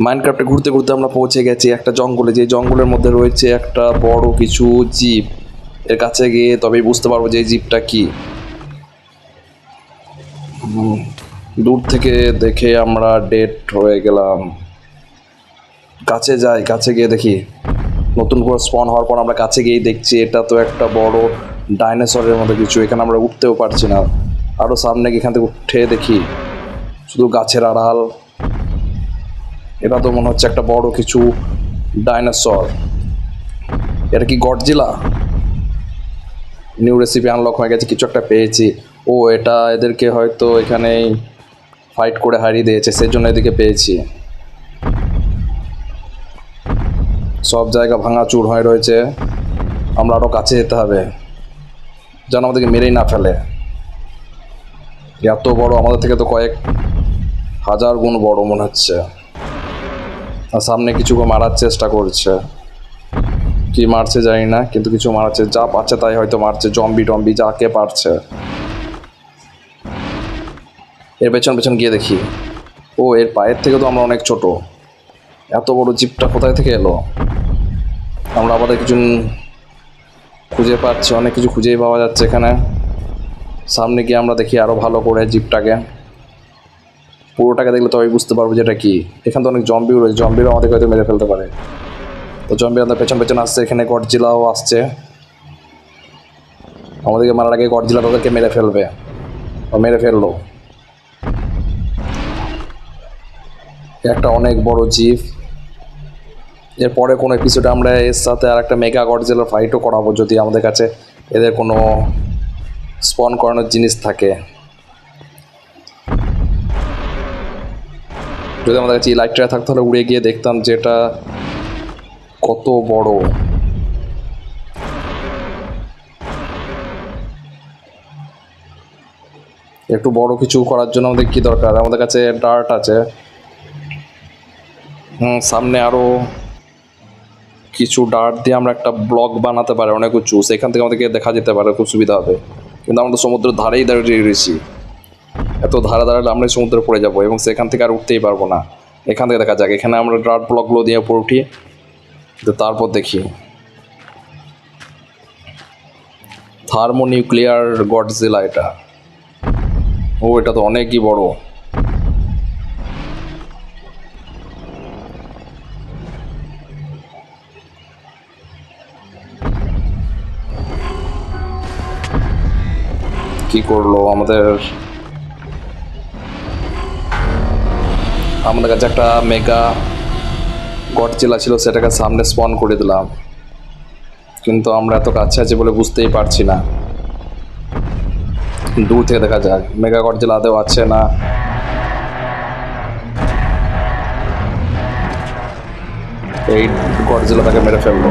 মাইনক্রাফটে ঘুরতে ঘুরতে আমরা পৌঁছে গেছি একটা জঙ্গলে। যে জঙ্গলের মধ্যে রয়েছে একটা বড় কিছু জীব। এর কাছে গিয়ে তবেই বুঝতে পারব যে এই জীবটা কি। দূর থেকে দেখে আমরা ডেট হয়ে গেলাম। কাছে যাই, কাছে গিয়ে দেখি। নতুন করে স্পন হওয়ার পর আমরা কাছে গিয়েই দেখছি, এটা তো একটা বড় ডাইনোসরের মতো কিছু। এখানে আমরা উঠতেও পারছি না। আরও সামনে এখান থেকে উঠে দেখি। শুধু গাছের আড়াল। এটা তো মনে হচ্ছে একটা বড় কিছু ডাইনোসর এটা কি গডজিলা? নিউ রেসিপি আনলক হয়ে গেছে, কিছু একটা পেয়েছি। ও, এটা এদেরকে হয়তো এখানেই ফাইট করে হারিয়ে দিয়েছে সেই জন্য এদিকে পেয়েছি। সব জায়গা ভাঙাচুর হয়ে রয়েছে। আমরা আরও কাছে যেতে হবে। যেন আমাদেরকে মেরেই না ফেলে। এত বড়, আমাদের থেকে তো কয়েক হাজার গুণ বড় মনে হচ্ছে। সামনে কিছু মারার চেষ্টা করছে। কি মারছে জানি না, কিন্তু কিছু মারছে। যা পাচ্ছে তাই হয়তো মারছে, জম্বি টম্বি যাকে পারছে। এর পেছন পেছন গিয়ে দেখি। ও, এর পায়ের থেকে তো আমরা অনেক ছোট। এত বড় জিপটা কোথায় থেকে এলো? আমরা আবার কিছু খুঁজে পাচ্ছি, অনেক কিছু খুঁজেই পাওয়া যাচ্ছে এখানে। সামনে গিয়ে আমরা দেখি আরও ভালো করে জিপটাকে। পুরোটাকে দেখলে তবেই বুঝতে পারব যে এটা কি। এখানে তো অনেক জম্বিও রয়েছে। জম্বিরও আমাদেরকে হয়তো মেরে ফেলতে পারে। তো জম্বি আমাদের পেছন পেছন আসছে। এখানে গডজিলাও আসছে। আমাদেরকে মারার আগে গডজিলা তাদেরকে মেরে ফেলবে। মেরে ফেলল। একটা অনেক বড় জিপ এরপরে কোনো এপিসোডে আমরা এর সাথে আর একটা মেগা গডজিলার ফাইটও করাবো যদি আমাদের কাছে এদের কোনো স্পন করানোর জিনিস থাকে। যদি আমাদের কাছে লাইটটা থাকতো, তাহলে উড়ে গিয়ে দেখতাম যে এটা কত বড়। একটু বড় কিছু করার জন্য আমাদের কি দরকার? আমাদের কাছে ডার্ট আছে। হুম, সামনে আরও কিছু ডার্ট দিয়ে আমরা একটা ব্লক বানাতে পারি, অনেক উঁচু সেখান থেকে আমাদেরকে দেখা যেতে পারে, খুব সুবিধা হবে। কিন্তু আমরা সমুদ্রের ধারেই দাঁড়িয়ে রয়েছি। এত ধারা দাঁড়ালে আমরা সমুদ্রে পড়ে যাব এবং সেখান থেকে আর উঠতেই পারব না। এখান থেকে দেখা যাক। এখানে আমরা ডার্ট ব্লকগুলো দিয়ে উপরে উঠি। তো তারপর দেখি। থার্মোনিউক্লিয়ার গডজিলা এটা। ও, এটা তো অনেকই বড়। কি করল আমাদের? আমাদের কাছে একটা মেগা গডজিলা ছিল সেটাকে সামনে স্পন করে দিলাম। কিন্তু আমরা এত কাছে আছি বলে বুঝতেই পারছি না। দূর থেকে দেখা যাক মেগা গডজিলা আদেও আছে না। এই গডজিলা তাকে মেরে ফেলল